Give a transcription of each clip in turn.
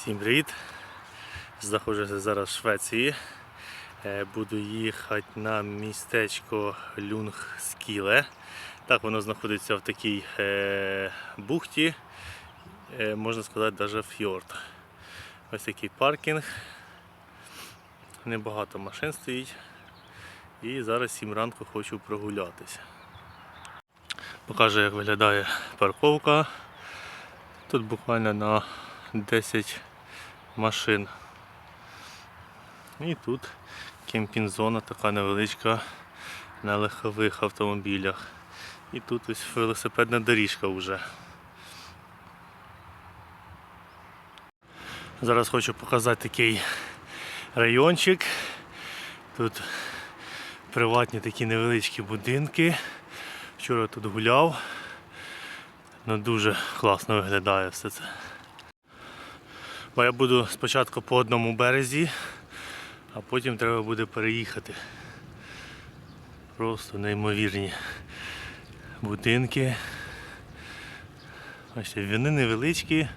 Всім привіт! Знаходжуся зараз в Швеції. Е, Буду їхати на містечко Люнгскіле. Так воно знаходиться в такій е, бухті, е, можна сказати, навіть фьорд. Ось такий паркінг. Небагато машин стоїть. І зараз 7 ранку хочу прогулятися. Покажу, як виглядає парковка. Тут буквально на 10 машин. І тут кемпінг-зона така невеличка на легкових автомобілях. І тут ось велосипедна доріжка вже. Зараз хочу показати такий райончик. Тут приватні такі невеличкі будинки. Вчора тут гуляв. Ну дуже класно виглядає все це. Бо я буду спочатку по одному березі, а потім треба буде переїхати. Просто неймовірні будинки. Бачите, вони невеличкі,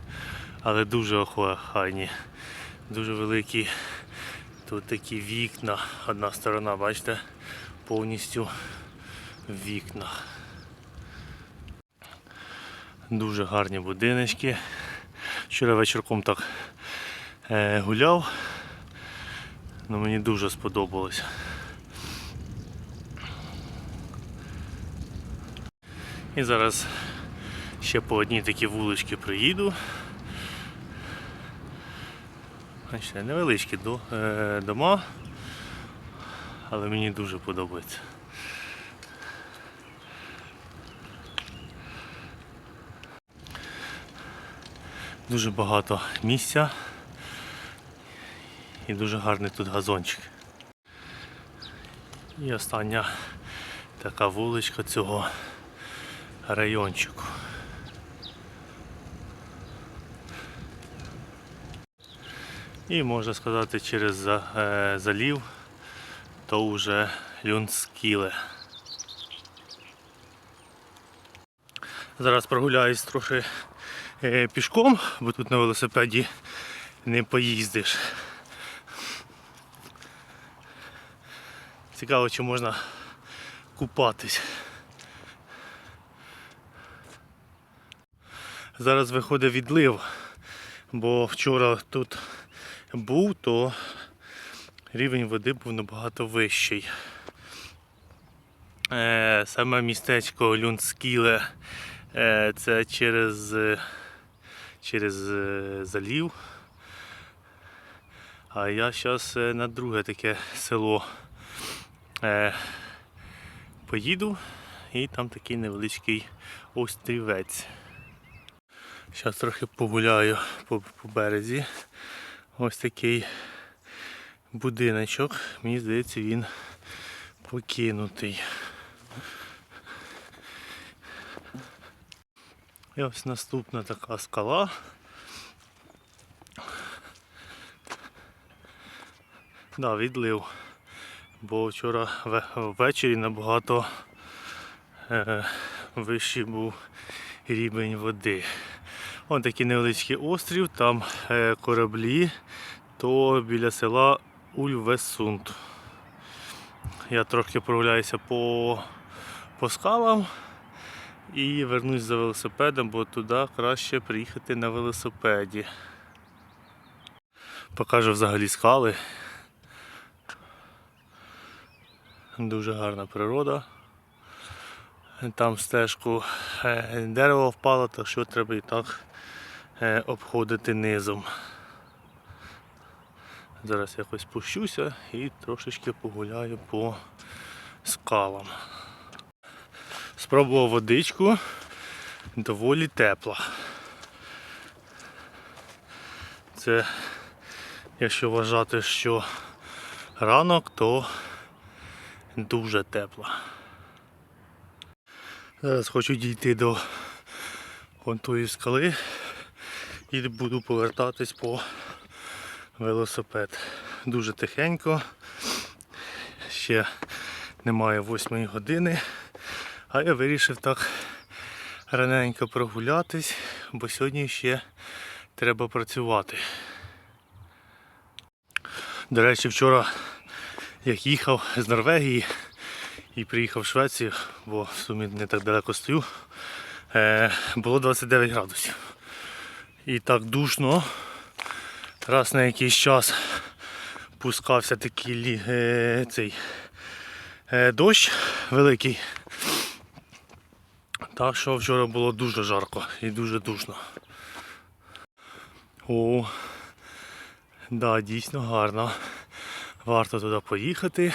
але дуже охайні. Дуже великі. Тут такі вікна. Одна сторона, бачите, повністю в вікнах. Дуже гарні будиночки. Вчора вечірком так гуляв. Ну, мені дуже сподобалось. І зараз ще по одній такій вуличці приїду. Бачите, невеличкі е, дома, але мені дуже подобається. Дуже багато місця і дуже гарний тут газончик. І остання така вуличка цього райончику. І можна сказати через е, залів то вже Люнскіле. Зараз прогуляюсь трохи е, пішком, бо тут на велосипеді не поїздиш. Цікаво, чи можна купатись. Зараз виходить відлив, бо вчора тут був, то рівень води був набагато вищий. Е, Саме містечко Люнскіле е, це через, через е, залів. А я зараз на друге таке село е, поїду і там такий невеличкий острівець. Зараз трохи погуляю по, по березі. Ось такий будиночок. Мені здається, він покинутий. І ось наступна така скала. Да, відлив. Бо вчора ввечері набагато е, вищий був рівень води. Ось такий невеличкий острів, там е, кораблі, то біля села Ульвесунд. Я трохи прогуляюся по, по скалам і вернусь за велосипедом, бо туди краще приїхати на велосипеді. Покажу взагалі скали. Дуже гарна природа. Там стежку е, дерево впало, так що треба і так е, обходити низом. Зараз якось спущуся і трошечки погуляю по скалам. Спробував водичку, доволі тепла. Це, якщо вважати, що ранок, то дуже тепла. Зараз хочу дійти до тої скали і буду повертатись по велосипед. Дуже тихенько. Ще немає восьмої години, а я вирішив так раненько прогулятись, бо сьогодні ще треба працювати. До речі, вчора як їхав з Норвегії і приїхав в Швецію, бо в сумі не так далеко стою, е, було 29 градусів. І так душно. Раз на якийсь час пускався такий е, цей е, дощ великий. Так що вчора було дуже жарко і дуже душно. О, да, дійсно гарно. Варто туди поїхати.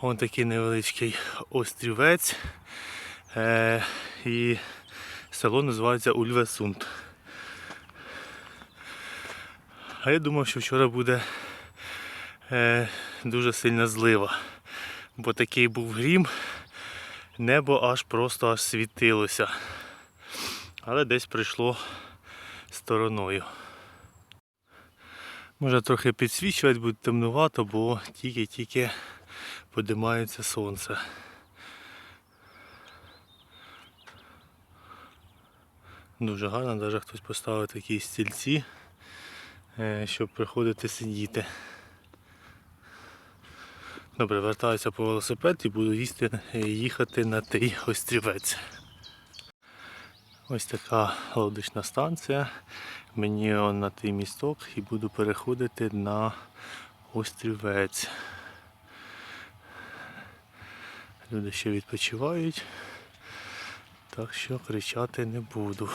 Вон такий невеличкий острівець. Е, і село називається Ульвесунд. А я думав, що вчора буде е, дуже сильна злива. Бо такий був грім, небо аж просто аж світилося. Але десь прийшло стороною. Може трохи підсвічувати, буде темнувато, бо тільки-тільки подимається сонце. Дуже гарно, навіть хтось поставив такі стільці, е, щоб приходити сидіти. Добре, вертаюся по велосипед і буду їсти, е, їхати на той острівець. Ось така лодочна станція. Мені он на той місток і буду переходити на острівець. Люди ще відпочивають, так що кричати не буду.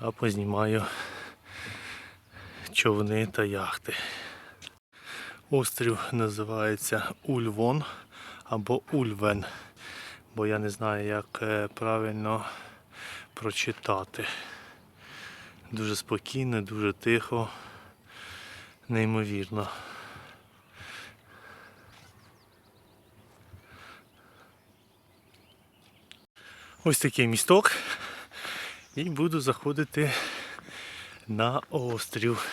А познімаю човни та яхти. Острів називається Ульвон або Ульвен, бо я не знаю, як е, правильно прочитати. Дуже спокійно, дуже тихо, неймовірно. Ось такий місток. І буду заходити на острів.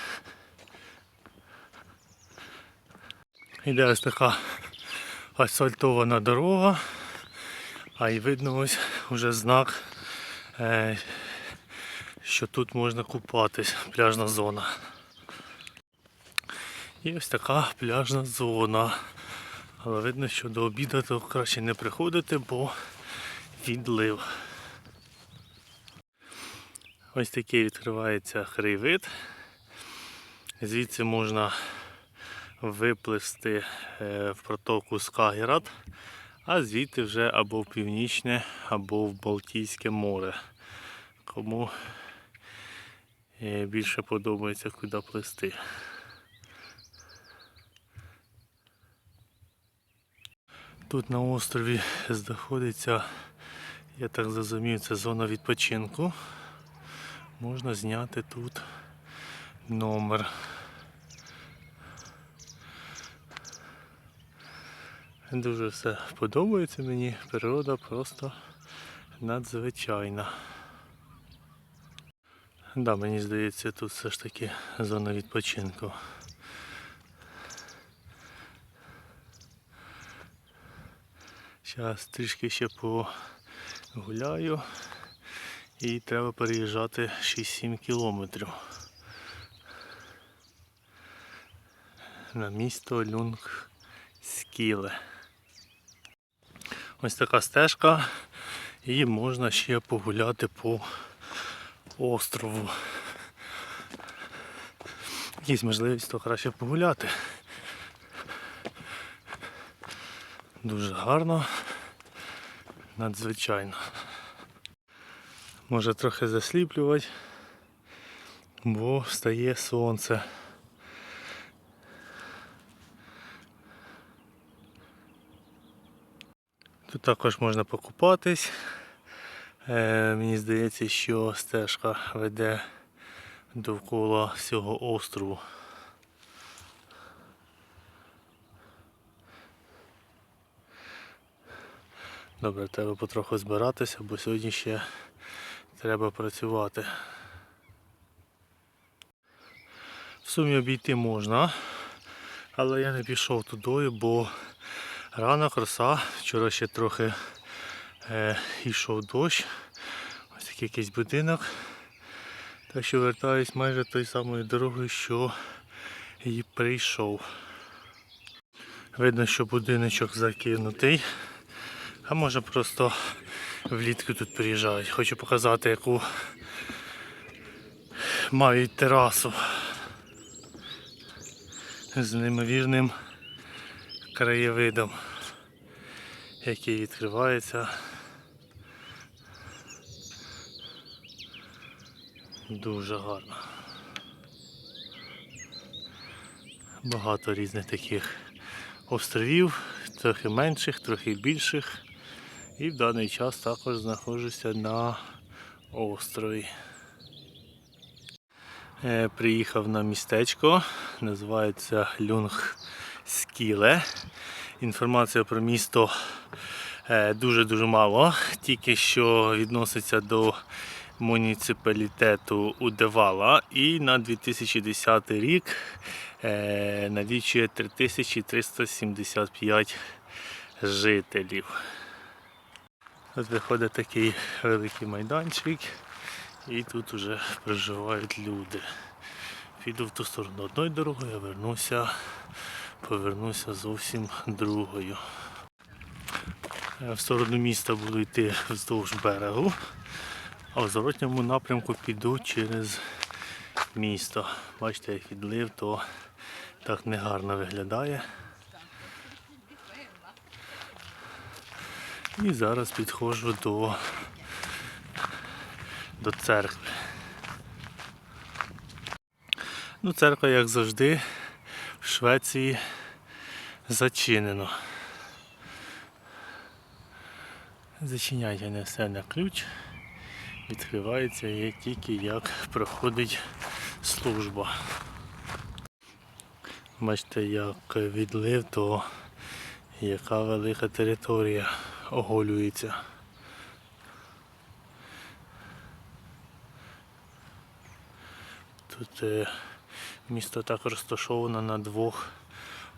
Іде ось така асфальтована дорога, а й видно ось уже знак, що тут можна купатись, пляжна зона. І ось така пляжна зона. Але видно, що до обіду то краще не приходити, бо відлив. Ось такий відкривається краєвид. Звідси можна виплисти е, в протоку Скагерат, а звідти вже або в Північне, або в Балтійське море. Кому е, більше подобається куди плисти. Тут на острові знаходиться, я так зрозумів, це зона відпочинку. Можна зняти тут номер. Дуже все подобається мені, природа просто надзвичайна. Да, мені здається, тут все ж таки зона відпочинку. Зараз трішки ще погуляю і треба переїжджати 6-7 кілометрів на місто Люнг Скіле. Ось така стежка і можна ще погуляти по острову. Є можливість, то краще погуляти. Дуже гарно, надзвичайно. Може трохи засліплювати, бо встає сонце. Тут також можна покупатись. Е, мені здається, що стежка веде довкола всього острову. Добре, треба потроху збиратися, бо сьогодні ще треба працювати. В сумі обійти можна, але я не пішов туди, бо ранок, роса, вчора ще трохи е, йшов дощ. Ось такий якийсь будинок. Так що вертаюсь майже тою самою дорогою, що і прийшов. Видно, що будиночок закинутий. А може просто влітку тут приїжджають. Хочу показати, яку мають терасу з неймовірним краєвидом, який відкривається. Дуже гарно. Багато різних таких островів, трохи менших, трохи більших. І в даний час також знаходжуся на острові. Е, Приїхав на містечко, називається Люнг Скіле. Інформація про місто дуже-дуже мало, тільки що відноситься до муніципалітету Удевала і на 2010 рік е, налічує 3375 жителів. От виходить такий великий майданчик, і тут вже проживають люди. Піду в ту сторону одною дорогою, а вернуся, повернуся зовсім другою. Е, В сторону міста буду йти вздовж берегу, а в зворотньому напрямку піду через місто. Бачите, як відлив, то так негарно виглядає. І зараз підходжу до, до церкви. Ну, церква, як завжди, Швеції зачинено. Зачиняється не все на ключ. Відкривається є тільки як проходить служба. Бачите, як відлив, то яка велика територія оголюється. Тут е, місто так розташовано на двох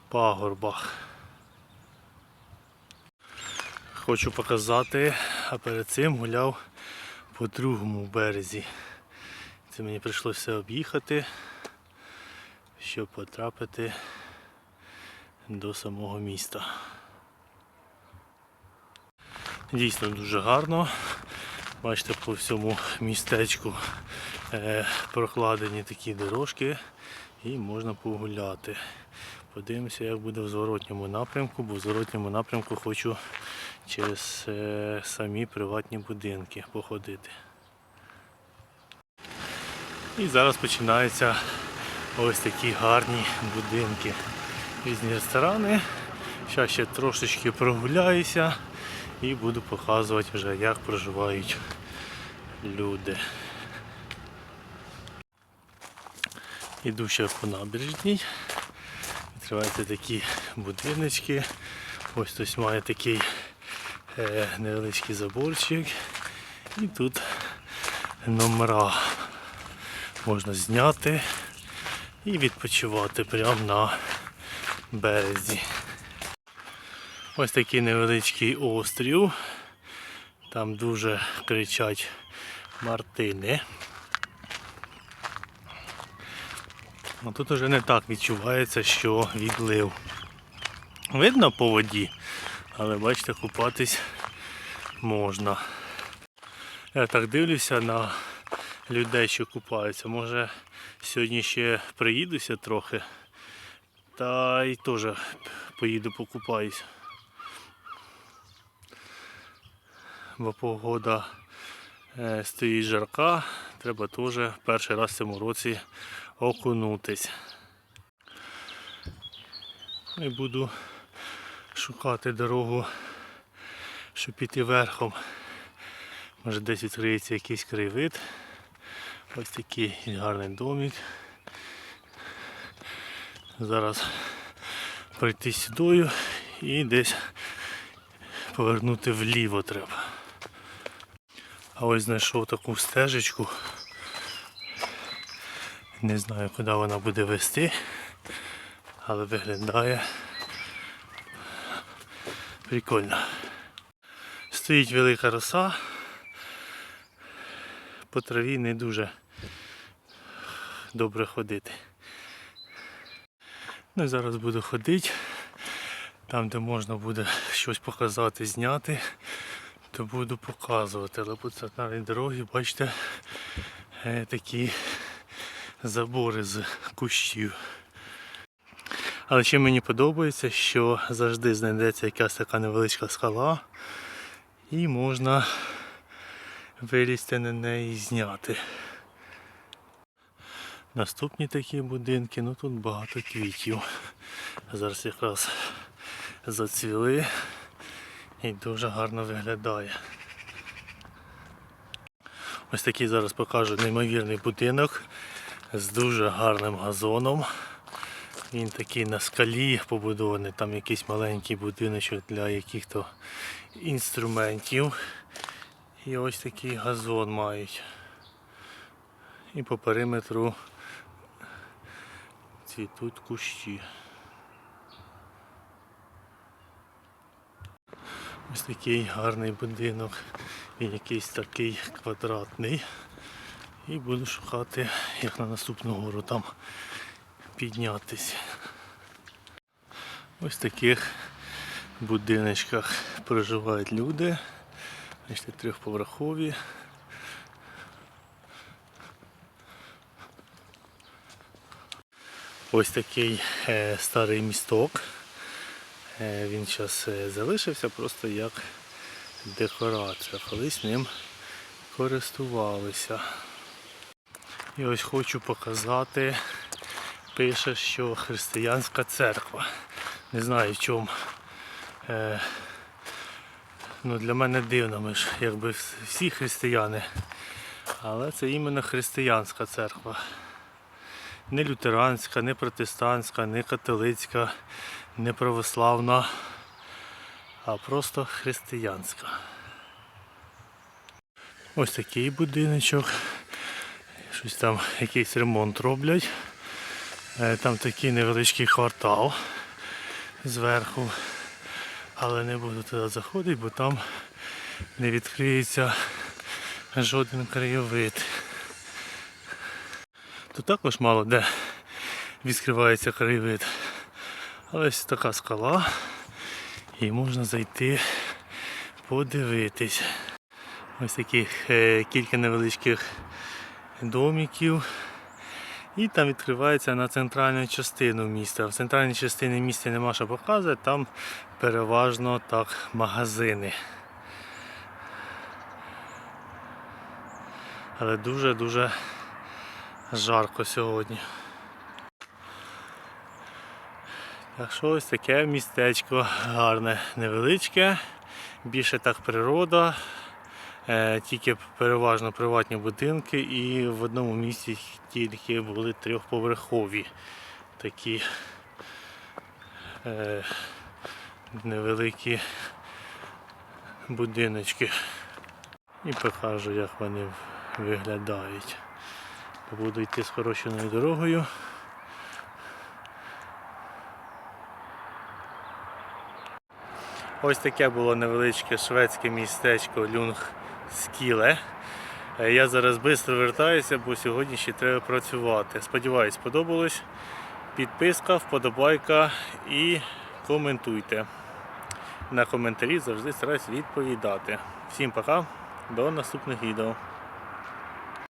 пагорбах. Хочу показати, а перед цим гуляв по другому березі. Це мені прийшлося об'їхати, щоб потрапити до самого міста. Дійсно дуже гарно. Бачите, по всьому містечку е, прокладені такі дорожки і можна погуляти. Подивимося, як буде в зворотньому напрямку, бо в зворотньому напрямку хочу через е, самі приватні будинки походити. І зараз починаються ось такі гарні будинки. Різні ресторани. Зараз ще трошечки прогуляюся і буду показувати вже, як проживають люди. Іду ще по набережній. Відкриваються такі будиночки. Ось хтось має такий е, невеличкий заборчик. І тут номера можна зняти і відпочивати прямо на березі. Ось такий невеличкий острів. Там дуже кричать мартини. А тут уже не так відчувається, що відлив. Видно по воді, але бачите, купатись можна. Я так дивлюся на людей, що купаються. Може сьогодні ще приїдуся трохи, та й теж поїду покупаюсь. Бо погода е, стоїть жарка, треба теж перший раз в цьому році окунутись. І буду шукати дорогу, щоб піти верхом. Може десь відкриється якийсь краєвид. Ось такий гарний домик. Зараз пройти сюдою і десь повернути вліво треба. А ось знайшов таку стежечку. Не знаю куди вона буде вести, але виглядає прикольно. Стоїть велика роса, по траві не дуже добре ходити. Ну зараз буду ходити. Там, де можна буде щось показати, зняти, то буду показувати. Але по центральній дорогі, бачите, е, такі забори з кущів. Але ще мені подобається, що завжди знайдеться якась така невеличка скала і можна вилізти на неї і зняти. Наступні такі будинки, ну тут багато квітів. Зараз якраз зацвіли і дуже гарно виглядає. Ось такий зараз покажу неймовірний будинок з дуже гарним газоном. Він такий на скалі побудований, там якийсь маленький будиночок для яких-то інструментів. І ось такий газон мають. І по периметру цвітуть кущі. Ось такий гарний будинок. Він якийсь такий квадратний. І буду шукати, як на наступну гору там піднятися. Ось в таких будиночках проживають люди. Бачите, трьохповерхові. Ось такий е, старий місток. Е, він зараз залишився просто як декорація. Колись ним користувалися. І ось хочу показати, пише, що християнська церква. Не знаю в чому. Е, ну, для мене дивно, ми ж якби всі християни. Але це іменно християнська церква. Не лютеранська, не протестантська, не католицька, не православна, а просто християнська. Ось такий будиночок. Щось там якийсь ремонт роблять. Е, Там такий невеличкий квартал зверху. Але не буду туди заходити, бо там не відкриється жоден краєвид. Тут також мало де відкривається краєвид. Ось така скала і можна зайти подивитись. Ось таких е, кілька невеличких домиків. І там відкривається на центральну частину міста. В центральній частині міста нема що показувати, там переважно так магазини. Але дуже-дуже жарко сьогодні. Так що ось таке містечко гарне, невеличке, більше так природа, е, тільки переважно приватні будинки і в одному місці тільки були трьохповерхові такі е, невеликі будиночки. І покажу, як вони виглядають. Буду йти скороченою дорогою. Ось таке було невеличке шведське містечко Люнгскіле. Е, Я зараз швидко вертаюся, бо сьогодні ще треба працювати. Сподіваюсь, сподобалось. Підписка, вподобайка і коментуйте. На коментарі завжди стараюся відповідати. Всім пока, до наступних відео.